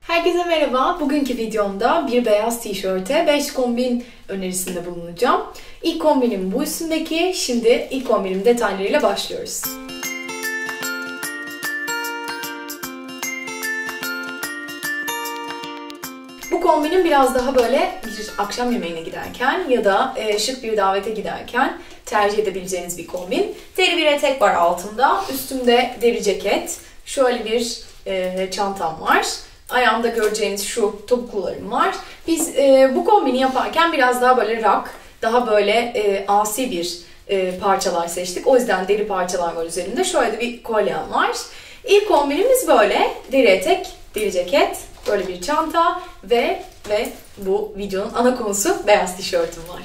Herkese merhaba. Bugünkü videomda bir beyaz tişörte 5 kombin önerisinde bulunacağım. İlk kombinim bu üstündeki. Şimdi ilk kombinin detaylarıyla başlıyoruz. Bu kombinim biraz daha böyle bir akşam yemeğine giderken ya da e, şık bir davete giderken tercih edebileceğiniz bir kombin. Deri bir etek var altımda. Üstümde deri ceket. Şöyle bir e, çantam var. Ayağımda göreceğiniz şu topuklularım var. Biz e, bu kombini yaparken biraz daha böyle rock, daha böyle e, asi bir e, parçalar seçtik. O yüzden deri parçalar var üzerinde. Şöyle bir kolyem var. İlk kombinimiz böyle. Deri etek, deri ceket, böyle bir çanta ve ve bu videonun ana konusu beyaz tişörtüm var.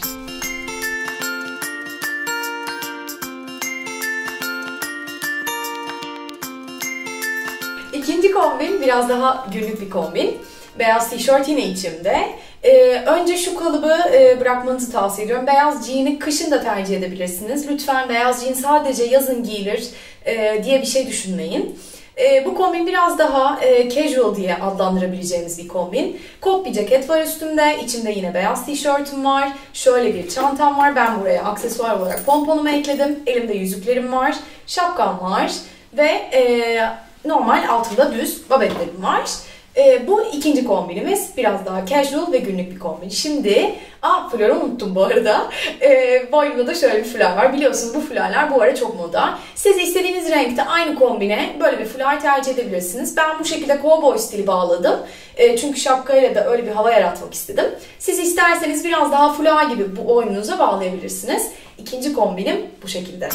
İkinci kombin biraz daha günlük bir kombin. Beyaz tişört yine içimde. Ee, önce şu kalıbı e, bırakmanızı tavsiye ediyorum. Beyaz jean'i kışın da tercih edebilirsiniz. Lütfen beyaz jean sadece yazın giyilir e, diye bir şey düşünmeyin. E, bu kombin biraz daha e, casual diye adlandırabileceğimiz bir kombin. Kot bir ceket var üstümde. İçimde yine beyaz tişörtüm var. Şöyle bir çantam var. Ben buraya aksesuar olarak pomponumu ekledim. Elimde yüzüklerim var. Şapkam var. Ve e, normal altında düz babetlerim var. E, bu ikinci kombinimiz. Biraz daha casual ve günlük bir kombin. Şimdi, aa flörü unuttum bu arada. E, boynumda da şöyle bir flör var. Biliyorsunuz bu flörler bu ara çok moda. Siz istediğiniz renkte aynı kombine böyle bir flör tercih edebilirsiniz. Ben bu şekilde cowboy stili bağladım. E, çünkü şapkayla da öyle bir hava yaratmak istedim. Siz isterseniz biraz daha flör gibi bu oyununuza bağlayabilirsiniz. İkinci kombinim bu şekilde.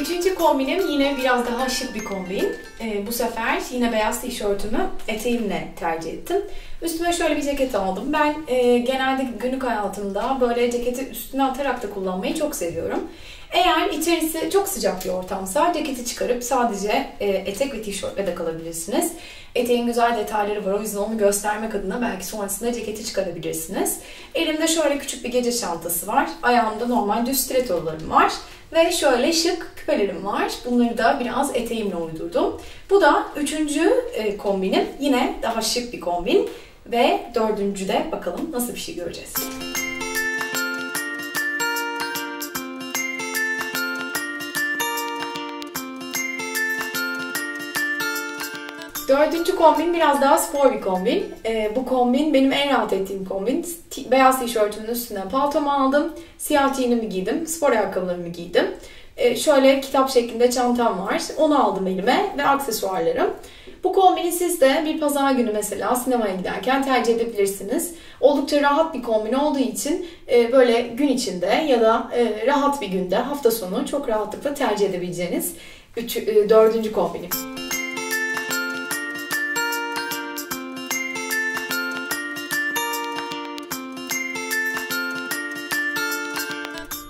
Üçüncü kombinim yine biraz daha şık bir kombin. Ee, bu sefer yine beyaz tişörtümü eteğimle tercih ettim. Üstüme şöyle bir ceket aldım. Ben e, genelde günlük hayatımda böyle ceketi üstüne atarak da kullanmayı çok seviyorum. Eğer içerisi çok sıcak bir ortamsa ceketi çıkarıp sadece e, etek ve tişörtle de kalabilirsiniz. Eteğin güzel detayları var o yüzden onu göstermek adına belki sonrasında ceketi çıkarabilirsiniz. Elimde şöyle küçük bir gece çantası var. Ayağımda normal düz stilettolarım var. Ve şöyle şık küpelerim var. Bunları da biraz eteğimle uydurdum. Bu da üçüncü e, kombinim. Yine daha şık bir kombin. Ve dördüncü de bakalım nasıl bir şey göreceğiz. Dördüncü kombin biraz daha spor bir kombin. Ee, bu kombin benim en rahat ettiğim kombin. Beyaz tişörtümün üstüne paltomu aldım. Siyah jeanimi giydim. Spor ayakkabılarımı giydim. Ee, şöyle kitap şeklinde çantam var. Onu aldım elime ve aksesuarlarım. Bu kombini siz de bir pazar günü mesela sinemaya giderken tercih edebilirsiniz. Oldukça rahat bir kombin olduğu için e, böyle gün içinde ya da e, rahat bir günde hafta sonu çok rahatlıkla tercih edebileceğiniz üç, e, dördüncü kombinim.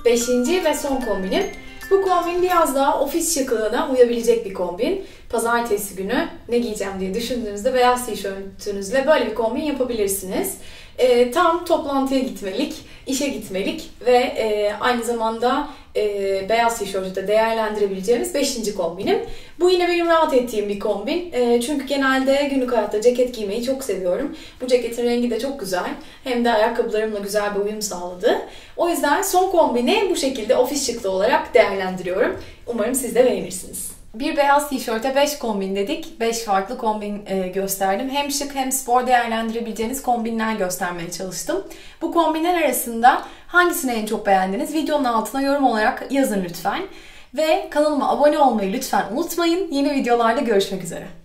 Beşinci ve son kombinim. Bu kombin biraz daha ofis şıklığına uyabilecek bir kombin. Pazartesi günü ne giyeceğim diye düşündüğünüzde beyaz tişörtünüzle böyle bir kombin yapabilirsiniz. E, tam toplantıya gitmelik, işe gitmelik ve e, aynı zamanda e, beyaz tişörtü de değerlendirebileceğimiz 5. kombinim. Bu yine benim rahat ettiğim bir kombin. E, çünkü genelde günlük hayatta ceket giymeyi çok seviyorum. Bu ceketin rengi de çok güzel. Hem de ayakkabılarımla güzel bir uyum sağladı. O yüzden son kombini bu şekilde ofis şıklı olarak değerlendiriyorum. Umarım siz de beğenirsiniz. Bir beyaz tişörte 5 kombin dedik. 5 farklı kombin e, gösterdim. Hem şık hem spor değerlendirebileceğiniz kombinler göstermeye çalıştım. Bu kombinler arasında hangisini en çok beğendiniz? Videonun altına yorum olarak yazın lütfen. Ve kanalıma abone olmayı lütfen unutmayın. Yeni videolarda görüşmek üzere.